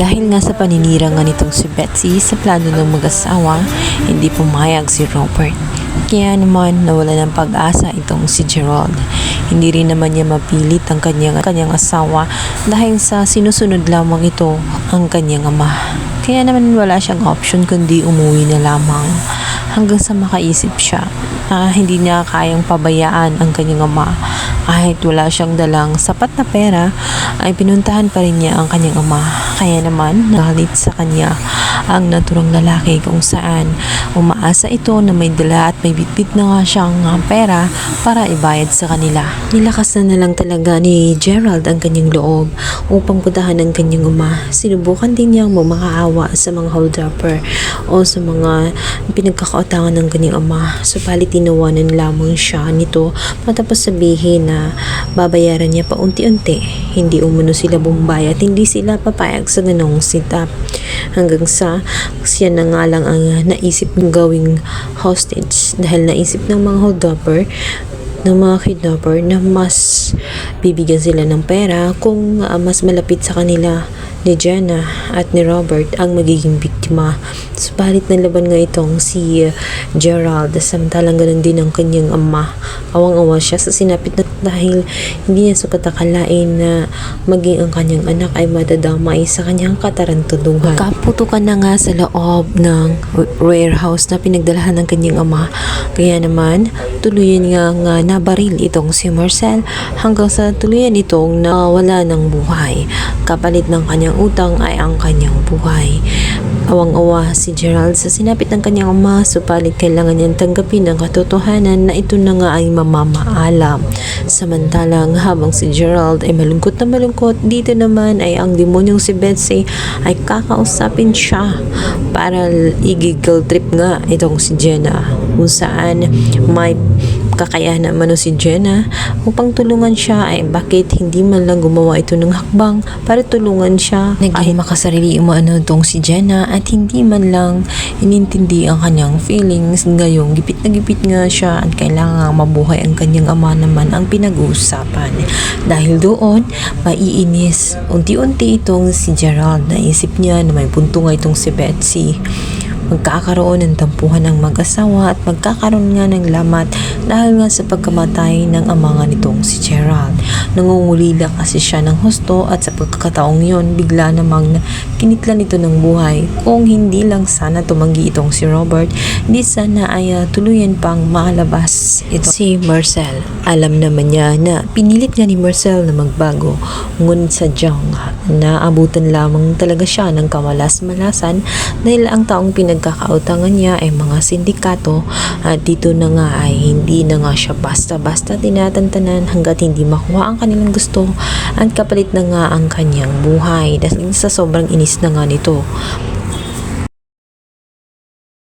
Dahil nga sa paninira nga nitong si Betsy sa plano ng mag-asawa, hindi pumayag si Robert. Kaya naman nawala ng pag-asa itong si Gerald. Hindi rin naman niya mapilit ang kanyang, kanyang asawa dahil sa sinusunod lamang ito ang kanyang ama. Kaya naman wala siyang option kundi umuwi na lamang hanggang sa makaisip siya na hindi niya kayang pabayaan ang kanyang ama. Kahit wala siyang dalang sapat na pera, ay pinuntahan pa rin niya ang kanyang ama. Kaya naman, nagalit sa kanya ang naturang lalaki kung saan umaasa ito na may dala at may bitbit na nga siyang ah, pera para ibayad sa kanila. Nilakas na lang talaga ni Gerald ang kanyang loob upang puntahan ang kanyang ama. Sinubukan din niyang mamakaawa sa mga hold-upper o sa mga pinagkakautangan ng kanyang ama. Subalit tinawanan lamang siya nito matapos sabihin na babayaran niya pa unti-unti. Hindi umano sila bumbay at hindi sila papayag sa ganong sitap. Hanggang sa siya na nga lang ang naisip ng gawing hostage dahil naisip ng mga hold-upper ng mga kidnapper na mas bibigyan sila ng pera kung ah, mas malapit sa kanila ni Jenna at ni Robert ang magiging biktima. Subalit na laban nga itong si uh, Gerald samantalang ganun din ang kanyang ama. Awang-awa siya sa sinapit na dahil hindi niya sukat akalain na maging ang kanyang anak ay madadamay sa kanyang katarantuduhan. Kaputukan na nga sa loob ng warehouse na pinagdalahan ng kanyang ama. Kaya naman, tuluyan nga nga nabaril itong si Marcel hanggang sa tuluyan itong nawala ng buhay. Kapalit ng kanyang utang ay ang kanyang buhay. Awang-awa si Gerald sa sinapit ng kanyang ama supalit kailangan niyang tanggapin ang katotohanan na ito na nga ay mamamaalam. Samantalang habang si Gerald ay malungkot na malungkot, dito naman ay ang demonyong si Betsy ay kakausapin siya para i-giggle trip nga itong si Jenna kung saan may kakayahan naman si Jenna upang tulungan siya ay bakit hindi man lang gumawa ito ng hakbang para tulungan siya? Kahit makasarili umano itong si Jenna at hindi man lang inintindi ang kanyang feelings. Ngayong gipit na gipit nga siya at kailangan mabuhay ang kanyang ama naman ang pinag-uusapan. Dahil doon maiinis unti-unti itong si Gerald. Naisip niya na may punto nga itong si Betsy magkakaroon ng tampuhan ng mag-asawa at magkakaroon nga ng lamat dahil nga sa pagkamatay ng ama nga nitong si Gerald. Nangungulila kasi siya ng husto at sa pagkakataong yon bigla namang kinitla nito ng buhay. Kung hindi lang sana tumanggi itong si Robert, hindi sana ay ah, tuluyan pang malabas ito si Marcel. Alam naman niya na pinilit nga ni Marcel na magbago. Ngunit sadyang naabutan lamang talaga siya ng kamalas-malasan dahil ang taong pinagkakautangan niya ay mga sindikato. At dito na nga ay hindi na nga siya basta-basta tinatantanan hanggat hindi makuha ang kanilang gusto. At kapalit na nga ang kanyang buhay. Dahil sa sobrang inis na nga nito.